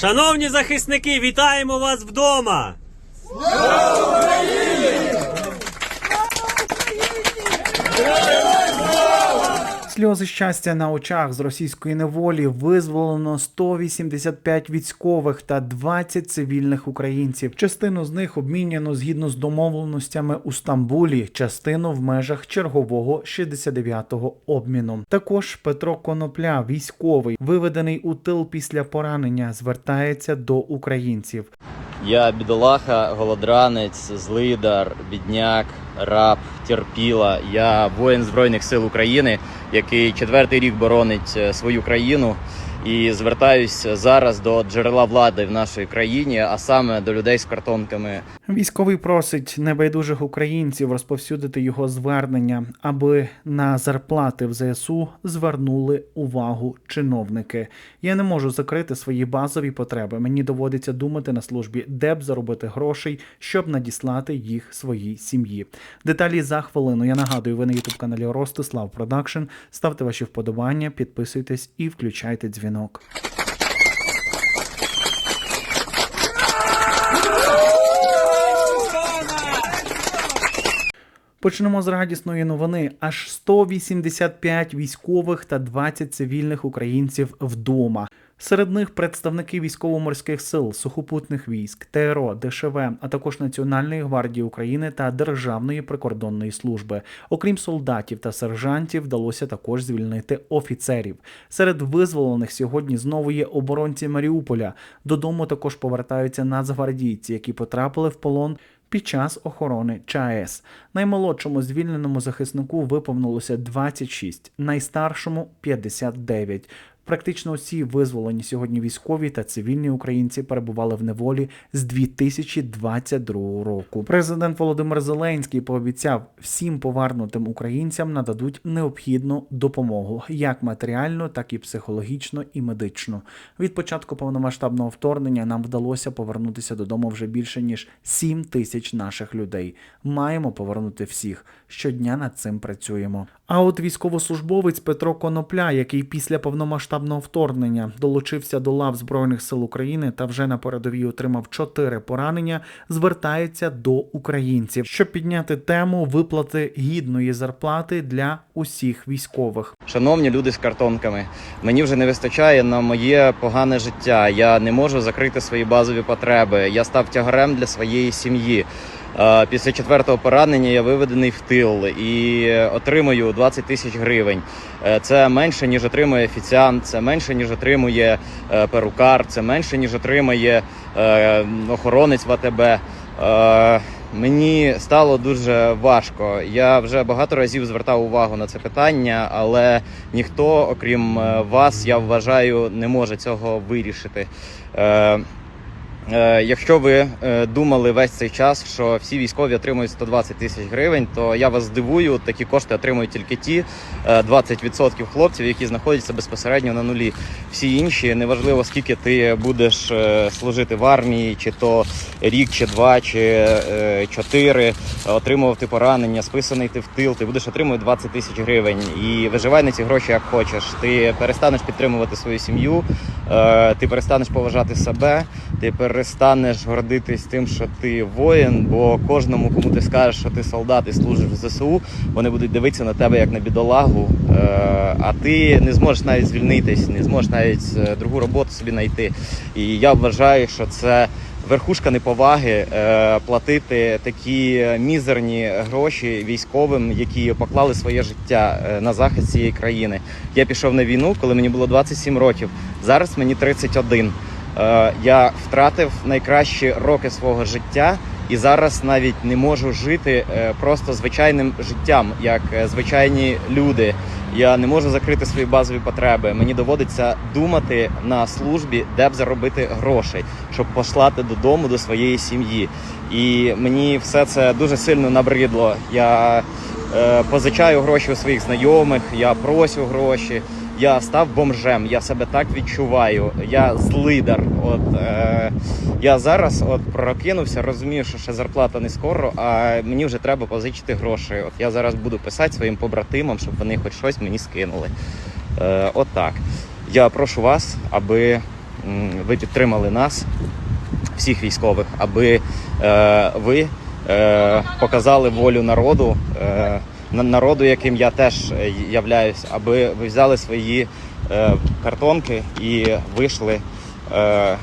Шановні захисники, вітаємо вас вдома! Сльози щастя на очах з російської неволі визволено 185 військових та 20 цивільних українців. Частину з них обміняно згідно з домовленостями у Стамбулі, частину в межах чергового 69-го обміну. Також Петро Конопля, військовий, виведений у тил після поранення, звертається до українців. Я бідолаха, голодранець, злидар, бідняк, раб, терпіла. Я воїн Збройних сил України, який четвертий рік боронить е, свою країну. І звертаюсь зараз до джерела влади в нашій країні, а саме до людей з картонками. Військовий просить небайдужих українців розповсюдити його звернення, аби на зарплати в ЗСУ звернули увагу чиновники. Я не можу закрити свої базові потреби. Мені доводиться думати на службі, де б заробити грошей, щоб надіслати їх своїй сім'ї. Деталі за хвилину. Я нагадую, ви на ютуб каналі Ростислав Продакшн. Ставте ваші вподобання, підписуйтесь і включайте дзвінок. Почнемо з радісної новини. Аж 185 військових та 20 цивільних українців вдома. Серед них представники військово-морських сил, сухопутних військ, ТРО, ДШВ, а також Національної гвардії України та Державної прикордонної служби. Окрім солдатів та сержантів, вдалося також звільнити офіцерів. Серед визволених сьогодні знову є оборонці Маріуполя. Додому також повертаються нацгвардійці, які потрапили в полон під час охорони ЧАЕС. Наймолодшому звільненому захиснику виповнилося 26, найстаршому 59. Практично усі визволені сьогодні військові та цивільні українці перебували в неволі з 2022 року. Президент Володимир Зеленський пообіцяв всім повернутим українцям нададуть необхідну допомогу, як матеріальну, так і психологічно і медичну. Від початку повномасштабного вторгнення нам вдалося повернутися додому вже більше ніж 7 тисяч наших людей. Маємо повернути всіх. Щодня над цим працюємо. А от військовослужбовець Петро Конопля, який після повномасштабного вторгнення долучився до лав Збройних сил України та вже на передовій отримав чотири поранення, звертається до українців, щоб підняти тему виплати гідної зарплати для усіх військових. Шановні люди з картонками, мені вже не вистачає на моє погане життя. Я не можу закрити свої базові потреби. Я став тягарем для своєї сім'ї. Е, Після четвертого поранення я виведений в тил і отримую 20 тисяч гривень. Е, Це менше ніж отримує офіціант, це менше ніж отримує е, перукар, це менше ніж отримує охоронець в АТБ. Мені стало дуже важко. Я вже багато разів звертав увагу на це питання, але ніхто, окрім вас, я вважаю, не може цього вирішити. Е, Е, Якщо ви е, думали весь цей час, що всі військові отримують 120 тисяч гривень, то я вас здивую. Такі кошти отримують тільки ті е, 20% хлопців, які знаходяться безпосередньо на нулі. Всі інші, неважливо скільки ти будеш е, служити в армії, чи то рік, чи два, чи е, чотири, отримувати поранення, списаний ти в тил, ти будеш отримувати 20 тисяч гривень і виживай на ці гроші як хочеш. Ти перестанеш підтримувати свою сім'ю, е, ти перестанеш поважати себе, ти перестанеш гордитись тим, що ти воїн, бо кожному, кому ти скажеш, що ти солдат і служиш в ЗСУ, вони будуть дивитися на тебе як на бідолагу, е, а ти не зможеш навіть звільнитись, не зможеш навіть е, другу роботу собі знайти. І я вважаю, що це. Верхушка неповаги е, платити такі мізерні гроші військовим, які поклали своє життя е, на захист цієї країни. Я пішов на війну, коли мені було 27 років. Зараз мені 31. Е, я втратив найкращі роки свого життя і зараз навіть не можу жити е, просто звичайним життям, як е, звичайні люди. Я не можу закрити свої базові потреби. Мені доводиться думати на службі, де б заробити грошей, щоб послати додому до своєї сім'ї. І мені все це дуже сильно набридло. Я е, позичаю гроші у своїх знайомих, я просю гроші. Я став бомжем, я себе так відчуваю. Я злидар. От е, я зараз от прокинувся, розумію, що ще зарплата не скоро, а мені вже треба позичити гроші. От я зараз буду писати своїм побратимам, щоб вони хоч щось мені скинули. Е, от так. Я прошу вас, аби ви підтримали нас, всіх військових, аби е, ви е, показали волю народу, е, народу, яким я теж е, являюсь, аби ви взяли свої е, картонки і вийшли е,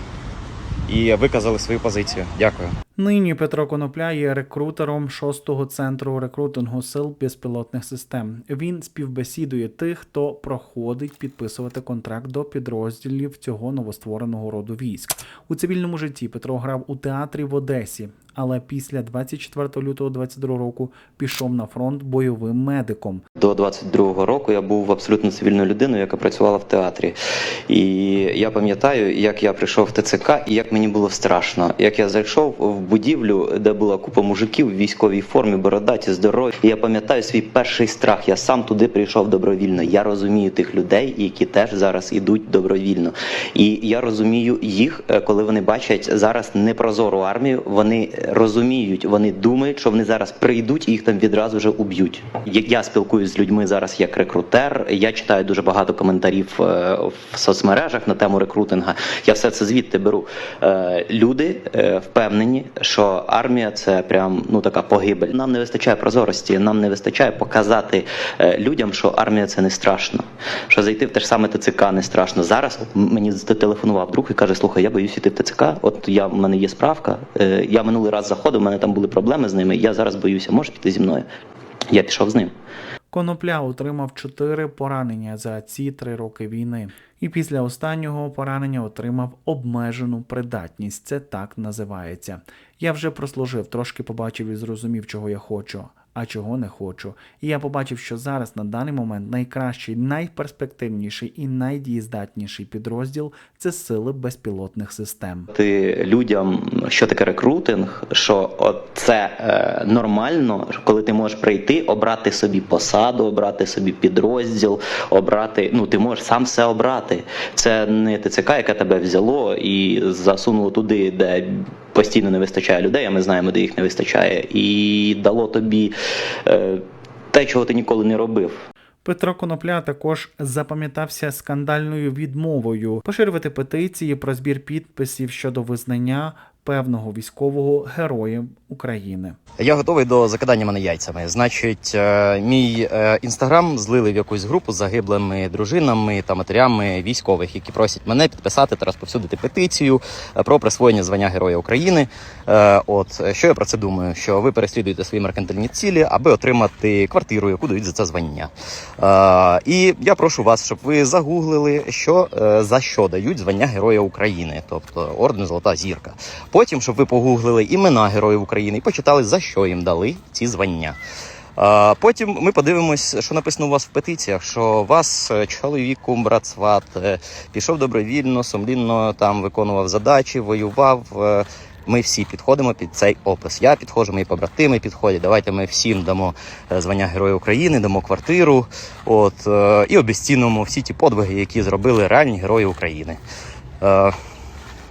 і виказали свою позицію. Дякую. Нині Петро Конопля є рекрутером шостого центру рекрутингу сил безпілотних систем. Він співбесідує тих, хто проходить підписувати контракт до підрозділів цього новоствореного роду військ. У цивільному житті Петро грав у театрі в Одесі, але після 24 лютого 22 року пішов на фронт бойовим медиком. До 22-го року я був абсолютно цивільною людиною, яка працювала в театрі. І я пам'ятаю, як я прийшов в ТЦК і як мені було страшно. Як я зайшов в будівлю, де була купа мужиків в військовій формі, бородаті, здорові. І я пам'ятаю свій перший страх. Я сам туди прийшов добровільно. Я розумію тих людей, які теж зараз ідуть добровільно. І я розумію їх, е, коли вони бачать зараз непрозору армію. Вони розуміють, вони думають, що вони зараз прийдуть і їх там відразу вже уб'ють. Я спілкуюся з людьми зараз як рекрутер, я читаю дуже багато коментарів е, в соцмережах на тему рекрутинга. Я все це звідти беру. Е, Люди впевнені, що армія це прям ну така погибель. Нам не вистачає прозорості, нам не вистачає показати е, людям, що армія це не страшно. Що зайти в те ж саме ТЦК не страшно. Зараз мені зателефонував друг і каже: слухай, я боюсь іти в ТЦК. От я в мене є справка. е, Я минулий раз заходив, у мене там були проблеми з ними. Я зараз боюся. Можеш піти зі мною? Я пішов з ним. Конопля отримав чотири поранення за ці три роки війни, і після останнього поранення отримав обмежену придатність. Це так називається. Я вже прослужив, трошки побачив і зрозумів, чого я хочу, а чого не хочу. І я побачив, що зараз на даний момент найкращий, найперспективніший і найдієздатніший підрозділ це сили безпілотних систем. Ти людям, що таке рекрутинг, що це е, нормально, коли ти можеш прийти, обрати собі посаду, обрати собі підрозділ, обрати. Ну ти можеш сам все обрати. Це не ТЦК, яке тебе взяло і засунуло туди, де постійно не вистачає людей. А ми знаємо, де їх не вистачає, і дало тобі е, те, чого ти ніколи не робив. Петро Конопля також запам'ятався скандальною відмовою поширювати петиції про збір підписів щодо визнання певного військового героєм України. Я готовий до закидання мене яйцями. Значить, е, мій е, інстаграм злили в якусь групу з загиблими дружинами та матерями військових, які просять мене підписати та розповсюдити петицію е, про присвоєння звання Героя України. От що я про це думаю? Що ви переслідуєте свої меркантильні цілі, аби отримати квартиру, яку дають за це звання. І я прошу вас, щоб ви загуглили, що за що дають звання Героя України, тобто орден Золота зірка. Потім, щоб ви погуглили імена Героїв України і почитали, за що їм дали ці звання. Потім ми подивимось, що написано у вас в петиціях, що вас е, чоловік, брат, сват е, пішов добровільно, сумлінно там виконував задачі, воював. Е, Ми всі підходимо під цей опис. Я підходжу, мої побратими підходять. Давайте ми всім дамо звання Героя України, дамо квартиру, от і обіцінуємо всі ті подвиги, які зробили реальні герої України.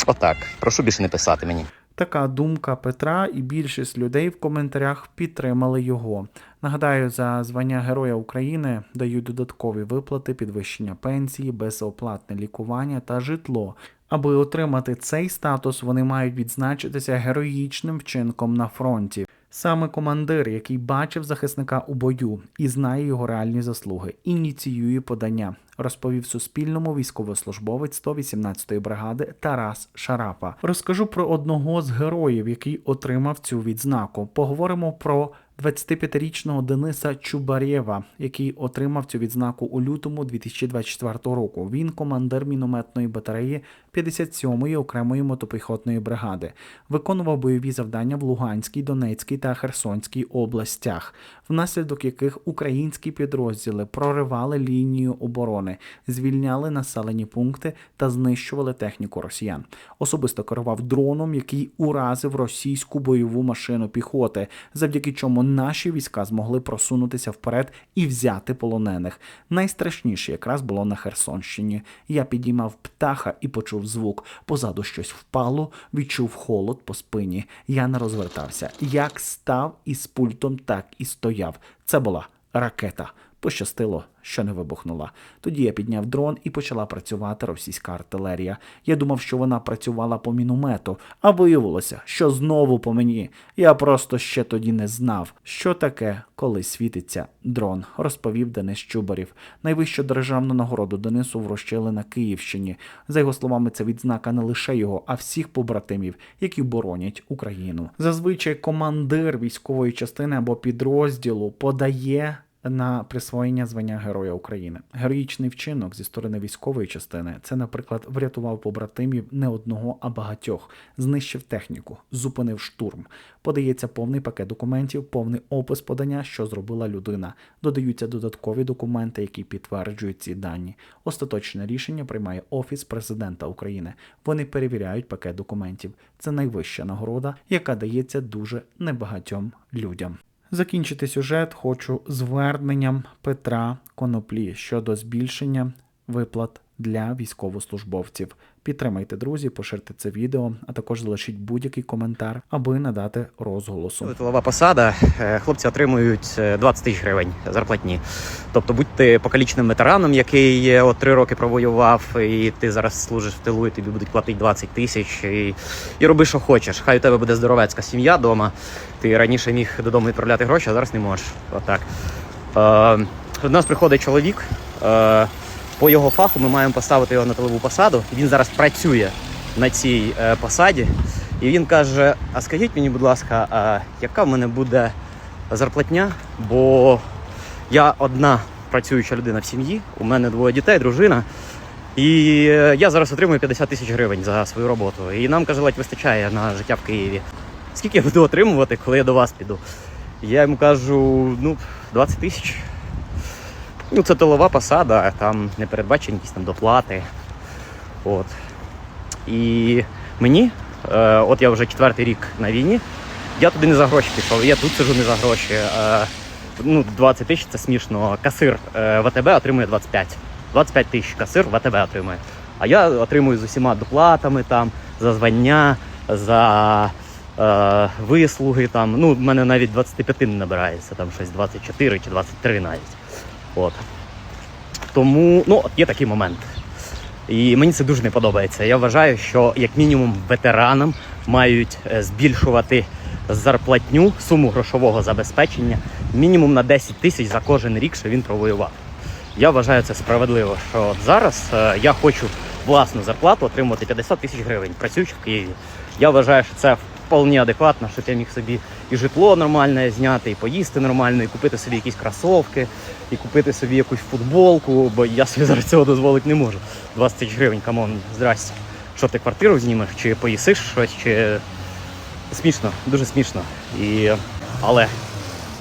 Отак, прошу більше не писати мені. Така думка Петра, і більшість людей в коментарях підтримали його. Нагадаю, за звання Героя України дають додаткові виплати, підвищення пенсії, безоплатне лікування та житло. Аби отримати цей статус, вони мають відзначитися героїчним вчинком на фронті. Саме командир, який бачив захисника у бою і знає його реальні заслуги, ініціює подання, розповів Суспільному військовослужбовець 118-ї бригади Тарас Шарапа. Розкажу про одного з героїв, який отримав цю відзнаку. Поговоримо про 25-річного Дениса Чубарєва, який отримав цю відзнаку у лютому 2024 року. Він командир мінометної батареї 57-ї окремої мотопіхотної бригади, виконував бойові завдання в Луганській, Донецькій та Херсонській областях, внаслідок яких українські підрозділи проривали лінію оборони, звільняли населені пункти та знищували техніку росіян. Особисто керував дроном, який уразив російську бойову машину піхоти, завдяки чому наші війська змогли просунутися вперед і взяти полонених. Найстрашніше якраз було на Херсонщині. Я підіймав птаха і почув звук. Позаду щось впало, відчув холод по спині. Я не розвертався. Як став із пультом, так і стояв. Це була ракета. Пощастило, що не вибухнула. Тоді я підняв дрон і почала працювати російська артилерія. Я думав, що вона працювала по міномету, а виявилося, що знову по мені. Я просто ще тоді не знав, що таке, коли світиться дрон, розповів Денис Чубарів. Найвищу державну нагороду Денису вручили на Київщині. За його словами, це відзнака не лише його, а всіх побратимів, які боронять Україну. Зазвичай командир військової частини або підрозділу подає на присвоєння звання Героя України. Героїчний вчинок зі сторони військової частини це, наприклад, врятував побратимів не одного, а багатьох, знищив техніку, зупинив штурм. Подається повний пакет документів, повний опис подання, що зробила людина. Додаються додаткові документи, які підтверджують ці дані. Остаточне рішення приймає Офіс президента України. Вони перевіряють пакет документів. Це найвища нагорода, яка дається дуже небагатьом людям. Закінчити сюжет хочу зверненням Петра Коноплі щодо збільшення виплат для військовослужбовців. Підтримайте друзі, поширте це відео, а також залишіть будь-який коментар, аби надати розголосу. Тилова посада. Е, Хлопці отримують е, 20 тисяч гривень зарплатні. Тобто будьте покалічним ветераном, який е, от три роки провоював, і ти зараз служиш в тилу, і тобі будуть платити 20 тисяч. І, і роби, що хочеш. Хай у тебе буде здоровецька сім'я вдома. Ти раніше міг додому відправляти гроші, а зараз не можеш. Отак. Е, до нас приходить чоловік. Е, по його фаху ми маємо поставити його на тилову посаду. Він зараз працює на цій е, посаді. І він каже: А скажіть мені, будь ласка, а яка в мене буде зарплатня? Бо я одна працююча людина в сім'ї, у мене двоє дітей, дружина. І е, я зараз отримую 50 тисяч гривень за свою роботу. І нам каже, ледь вистачає на життя в Києві. Скільки я буду отримувати, коли я до вас піду? Я йому кажу, ну, 20 тисяч. Ну, це тилова посада, там не передбачені якісь там доплати. От. І мені, е, от я вже четвертий рік на війні, я туди не за гроші пішов, я тут сижу не за гроші. Е, ну, 20 тисяч це смішно. Касир е, ВТБ отримує 25. 25 тисяч касир ВТБ отримує. А я отримую з усіма доплатами там, за звання, за е, вислуги. Там. Ну, в мене навіть 25 не набирається, там щось 24 чи 23 навіть. От. Тому ну, є такий момент. І мені це дуже не подобається. Я вважаю, що як мінімум ветеранам мають е, збільшувати зарплатню, суму грошового забезпечення мінімум на 10 тисяч за кожен рік, що він провоював. Я вважаю це справедливо, що от зараз е, я хочу власну зарплату отримувати 50 тисяч гривень, працюючи в Києві. Я вважаю, що це вполне адекватно, щоб я міг собі і житло нормальне зняти, і поїсти нормально, і купити собі якісь кросовки, і купити собі якусь футболку, бо я собі зараз цього дозволити не можу. 20 тисяч гривень, камон, здрасте. Що ти квартиру знімеш, чи поїсиш щось, чи смішно, дуже смішно. І... Але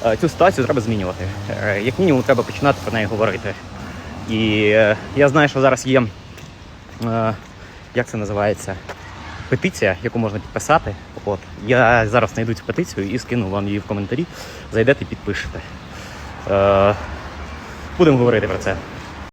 е, цю ситуацію треба змінювати. Е, Як мінімум, треба починати про неї говорити. І е, я знаю, що зараз є, як це називається, петиція, яку можна підписати. От. Я зараз знайду цю петицію і скину вам її в коментарі. Зайдете, підпишете. Е, Будемо говорити про це.